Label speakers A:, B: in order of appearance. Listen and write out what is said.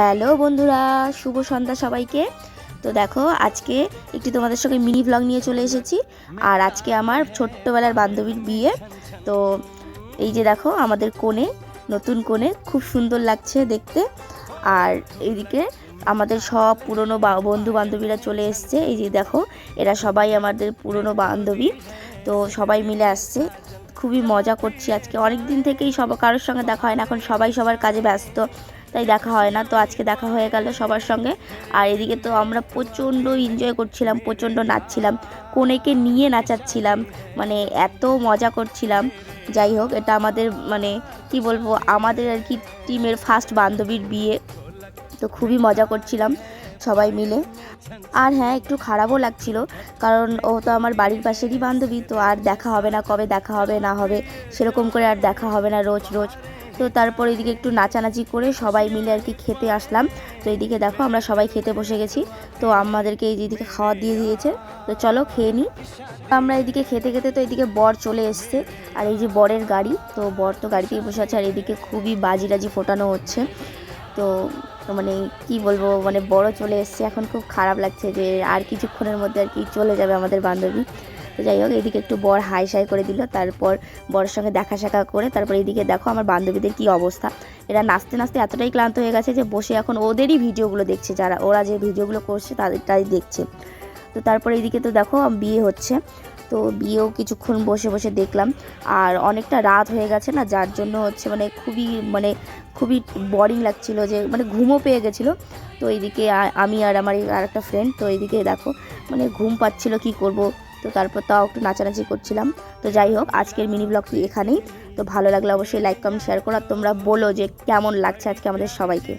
A: Hello বন্ধুরা, শুভ সন্ধ্যা সবাইকে। তো দেখো, আজকে একটি তোমাদের সঙ্গে মিনি ব্লগ নিয়ে চলে এসেছি। আর আজকে আমার ছোট্টবেলার বান্ধবীর বিয়ে। তো এই যে দেখো, আমাদের কোণে, নতুন কোণে খুব সুন্দর লাগছে দেখতে। আর এইদিকে আমাদের সব পুরনো বন্ধু বান্ধবীরা চলে এসছে। এই যে দেখো, এরা সবাই আমাদের পুরনো বান্ধবী। তো সবাই মিলে আসছে। খুবই মজা করছি আজকে। অনেক দিন থেকেই সব, কারোর সঙ্গে দেখা হয় না। এখন সবাই সবার কাজে ব্যস্ত। তাই দেখা হয় না। তো আজকে দেখা হয়ে গেল সবার সঙ্গে। আর এদিকে তো আমরা প্রচণ্ড এনজয় করছিলাম, প্রচণ্ড নাচছিলাম। কোনেকে নিয়ে নাচাচ্ছিলাম মানে এত মজা করছিলাম। যাই হোক, এটা আমাদের মানে কি বলব, আমাদের আর কি টিমের ফার্স্ট বান্ধবীর বিয়ে। তো খুবই মজা করছিলাম সবাই মিলে। আর হ্যাঁ একটু খারাপও লাগছিল, কারণ ও তো আমার বাড়ির পাশেরই বান্ধবী, তো আর দেখা হবে না, কবে দেখা হবে, না হবে, সেরকম করে আর দেখা হবে না রোজ রোজ। তো তারপর এদিকে একটু নাচানাচি করে সবাই মিলে আর কি খেতে আসলাম। তো এদিকে দেখো আমরা সবাই খেতে বসে গেছি। তো আমাদেরকে এই দিকে খাওয়া দিয়ে দিয়েছে। তো চলো খেয়ে নিই আমরা এদিকে খেতে খেতে তো এদিকে বর চলে এসছে। আর এই যে বরের গাড়ি, তো বর তো গাড়িতেই বসে আছে। আর এদিকে খুবই বাজি রাজি ফোটানো হচ্ছে। তো মানে কি বলব মানে বড় চলে এসছে। এখন খুব খারাপ লাগছে যে আর কিছুক্ষণের মধ্যে আর কি চলে যাবে আমাদের বান্ধবী। তো যাই হোক, এদিকে একটু বর হাই সাই করে দিল, তারপর বরের সঙ্গে দেখা সাক্ষা করে, তারপর এদিকে দেখো আমার বান্ধবীদের কি অবস্থা। এরা নাচতে নাচতে এতটাই ক্লান্ত হয়ে গেছে যে বসে এখন ওদেরই ভিডিওগুলো দেখছে, যারা ওরা যে ভিডিওগুলো করছে তাদেরটাই দেখছে। তো তারপর এইদিকে তো দেখো বিয়ে হচ্ছে, তো বিয়েও কিছুক্ষণ বসে বসে দেখলাম, আর অনেকটা রাত হয়ে গেছে না, যার জন্য হচ্ছে মানে খুবই মানে খুবই বোরিং লাগছিল যে মানে ঘুমও পেয়ে গেছিল। তো এইদিকে আমি আর আমার আর একটা ফ্রেন্ড তো এইদিকে দেখো মানে ঘুম পাচ্ছিল কি করব তো তারপর তাও একটু নাচানাচি করছিলাম। তো যাই হোক, আজকের মিনি ব্লগটি এখানেই। তো ভালো লাগলে অবশ্যই লাইক কমেন্ট শেয়ার করো। আর তোমরা বলো যে কেমন লাগছে আজকে আমাদের সবাইকে।